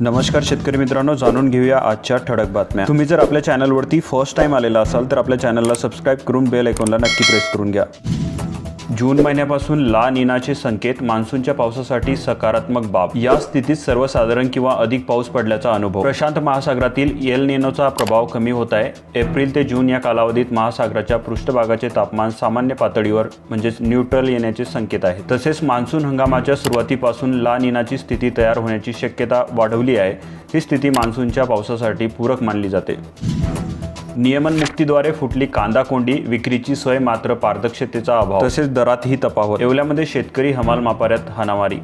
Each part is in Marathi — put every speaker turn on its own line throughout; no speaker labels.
नमस्कार शेतकरी मित्रांनो जाणून घेऊया आजच्या ठळक बातम्या. तुम्ही जर आपल्या चॅनलवरती फर्स्ट टाइम आलेला असाल तर आपल्या चॅनलला सबस्क्राईब करून बेल ऐकूनला नक्की प्रेस करून घ्या. जून महिन्यापासून ला निनाचे संकेत मान्सूनच्या पावसासाठी सकारात्मक बाब. या स्थितीत सर्वसाधारण किंवा अधिक पाऊस पडल्याचा अनुभव. प्रशांत महासागरातील एल निनोचा प्रभाव कमी होत आहे. एप्रिल ते जून या कालावधीत महासागराच्या पृष्ठभागाचे तापमान सामान्य पातळीवर म्हणजेच न्यूट्रल येण्याचे संकेत आहे. तसेच मान्सून हंगामाच्या सुरुवातीपासून ला निनाची स्थिती तयार होण्याची शक्यता वाढवली आहे. ही स्थिती मान्सूनच्या पावसासाठी पूरक मानली जाते. नियमन मुक्तीद्वारे फुटली कांदा कोंडी विक्रीची सोय मात्र पारदर्शकतेचा अभाव. तसेच दरातही तफावत. येवल्यामध्ये शेतकरी हमाल मापाऱ्यात हाणामारी.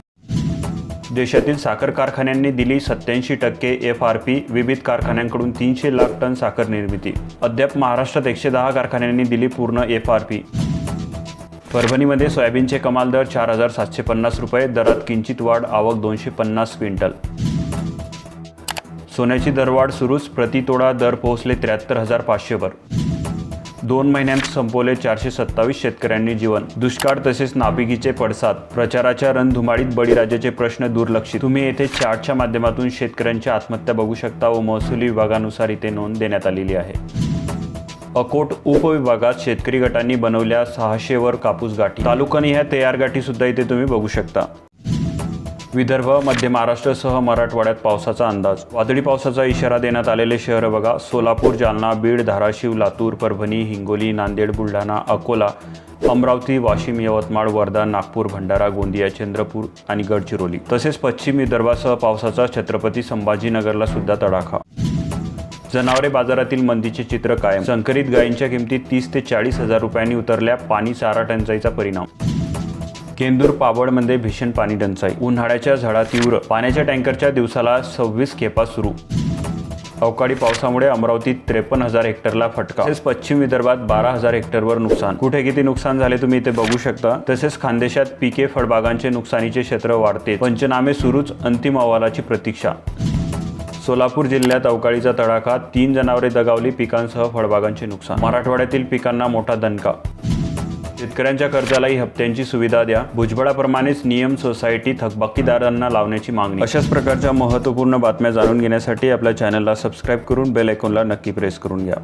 देशातील साखर कारखान्यांनी दिली सत्याऐंशी टक्के एफ आर पी विविध कारखान्यांकडून तीनशे लाख टन साखर निर्मिती. अद्याप महाराष्ट्रात एकशे दहा कारखान्यांनी दिली पूर्ण एफ आर पी. परभणीमध्ये सोयाबीनचे कमाल दर चार हजार सातशे पन्नास रुपये दरात किंचित वाढ आवक दोनशे पन्नास क्विंटल. सोन्याची दरवाढ सुरूच प्रतितोडा दर पोहोचले त्र्याहत्तर हजार पाचशेवर. दोन महिन्यांत संपवले चारशे सत्तावीस शेतकऱ्यांनी जीवन. दुष्काळ तसेच नापिकीचे पडसाद. प्रचाराच्या रणधुमाळीत बळीराजाचे प्रश्न दुर्लक्षित. तुम्ही येथे चार्टच्या माध्यमातून शेतकऱ्यांची आत्महत्या बघू शकता व महसुली विभागानुसार इथे नोंद देण्यात आलेली आहे. अकोट उपविभागात शेतकरी गटांनी बनवल्या सहाशेवर कापूस गाठी. तालुकानिहाय तयार गाठी सुद्धा इथे तुम्ही बघू शकता. विदर्भ मध्य महाराष्ट्रासह मराठवाड्यात पावसाचा अंदाज. वादळी पावसाचा इशारा देण्यात आलेले शहर बघा. सोलापूर जालना बीड धाराशिव लातूर परभणी हिंगोली नांदेड बुलढाणा अकोला अमरावती वाशिम यवतमाळ वर्धा नागपूर भंडारा गोंदिया चंद्रपूर आणि गडचिरोली. तसेच पश्चिम विदर्भासह पावसाचा छत्रपती संभाजीनगरला सुद्धा तडाखा. जनावरे बाजारातील मंदीचे चित्र कायम. संकरित गायींच्या किमतीत तीस ते चाळीस हजार रुपयांनी उतरल्या पाणी चारा टंचाईचा परिणाम. केंदूर पाबळमध्ये भीषण पाणी टंचाई. उन्हाळ्याच्या झळा तीव्र. पाण्याच्या टँकरच्या दिवसाला सव्वीस खेपा सुरू. अवकाळी पावसामुळे अमरावतीत त्रेपन्न हजार हेक्टरला फटका. तसेच पश्चिम विदर्भात बारा हजार हेक्टरवर नुकसान. कुठे किती नुकसान झाले तुम्ही इथे बघू शकता. तसेच खानदेशात पिके फळबागांचे नुकसानीचे क्षेत्र वाढते पंचनामे सुरूच अंतिम अहवालाची प्रतीक्षा. सोलापूर जिल्ह्यात अवकाळीचा तडाखा. तीन जनावरे दगावली पिकांसह फळबागांचे नुकसान. मराठवाड्यातील पिकांना मोठा दणका. शेतकऱ्यांच्या कर्जालाही हप्त्यांची सुविधा द्या. भुजबळाप्रमाणेच नियम सोसायटी थकबाकीदारांना लावण्याची मागणी. अशाच प्रकारच्या महत्त्वपूर्ण बातम्या जाणून घेण्यासाठी आपल्या चॅनलला सबस्क्राईब करून बेल आयकॉनला नक्की प्रेस करून घ्या.